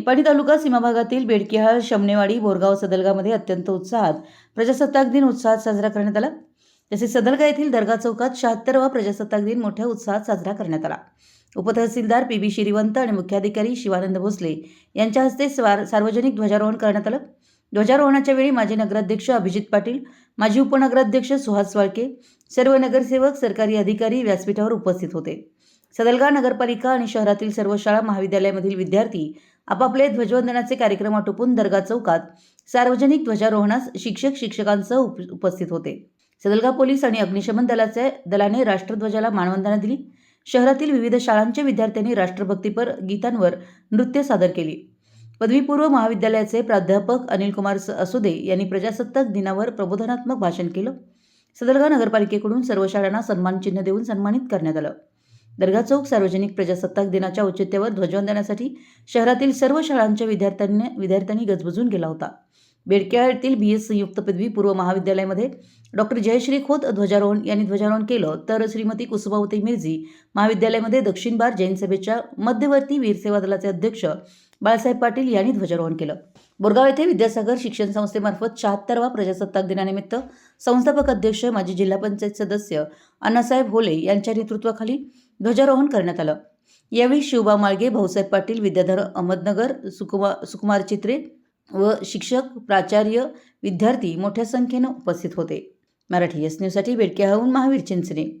निपाणी तालुका सीमा भागातील बेडकिहाळ शमनेवाडी बोरगाव सदलगामध्ये अत्यंत उत्साहात प्रजासत्ताक दिन उत्साहात साजरा करण्यात आला. तसेच सदलगा येथील दर्गा चौकात शहात्तरवा प्रजासत्ताक दिन मोठ्या उत्साहात साजरा करण्यात आला. उपतहसीलदार पी. बी. श्रीवंत आणि मुख्याधिकारी शिवानंद भोसले यांच्या हस्ते स्वार सार्वजनिक ध्वजारोहण करण्यात आलं. ध्वजारोहणाच्या वेळी माजी नगराध्यक्ष अभिजित पाटील माजी उपनगराध्यक्ष सुहास वाळके सर्व नगरसेवक सरकारी अधिकारी व्यासपीठावर उपस्थित होते. सदलगा नगरपालिका आणि शहरातील सर्व शाळा महाविद्यालयामधील विद्यार्थी आपापले ध्वजवंदनाचे कार्यक्रम आटोपून दर्गा चौकात सार्वजनिक ध्वजारोहणास शिक्षक शिक्षकांसह उप उपस्थित होते. सदलगा पोलीस आणि अग्निशमन दलाचे दलाने राष्ट्रध्वजाला मानवंदना दिली. शहरातील विविध शाळांच्या विद्यार्थ्यांनी राष्ट्रभक्तीपर गीतांवर नृत्य सादर केली. पदवीपूर्व महाविद्यालयाचे प्राध्यापक अनिल कुमार असुदे यांनी प्रजासत्ताक दिनावर प्रबोधनात्मक भाषण केलं. सदलगा नगरपालिकेकडून सर्व शाळांना सन्मानचिन्ह देऊन सन्मानित करण्यात आलं. दर्गा चौक सार्वजनिक प्रजासत्ताक दिनाच्या औचित्यावर ध्वजवंदनासाठी शहरातील सर्व शाळांच्या विद्यार्थ्यांनी विद्यार्थ्यांनी गजबजून गेला होता. बेडकेळ येथील बी एस संयुक्त पदवी पूर्व महाविद्यालयामध्ये डॉक्टर जयश्री खोत ध्वजारोहण यांनी ध्वजारोहण केलं. तर श्रीमती कुसुमावती मिर्झी महाविद्यालयामध्ये दक्षिण बार जैन सभेच्या मध्यवर्ती वीरसेवा दलाचे अध्यक्ष बाळासाहेब पाटील यांनी ध्वजारोहण केलं. बोरगाव येथे विद्यासागर शिक्षण संस्थेमार्फत शहात्तरवा प्रजासत्ताक दिनानिमित्त संस्थापक अध्यक्ष माजी जिल्हा पंचायत सदस्य अण्णासाहेब होले यांच्या नेतृत्वाखाली ध्वजारोहण करण्यात आलं. यावेळी शिवबा माळगे भाऊसाहेब पाटील विद्याधर अहमदनगर सुकुमा सुकुमार चित्रे व शिक्षक प्राचार्य विद्यार्थी मोठ्या संख्येनं उपस्थित होते. मराठी एस न्यूजसाठी बेडकेहाहून महावीर चिंचणे.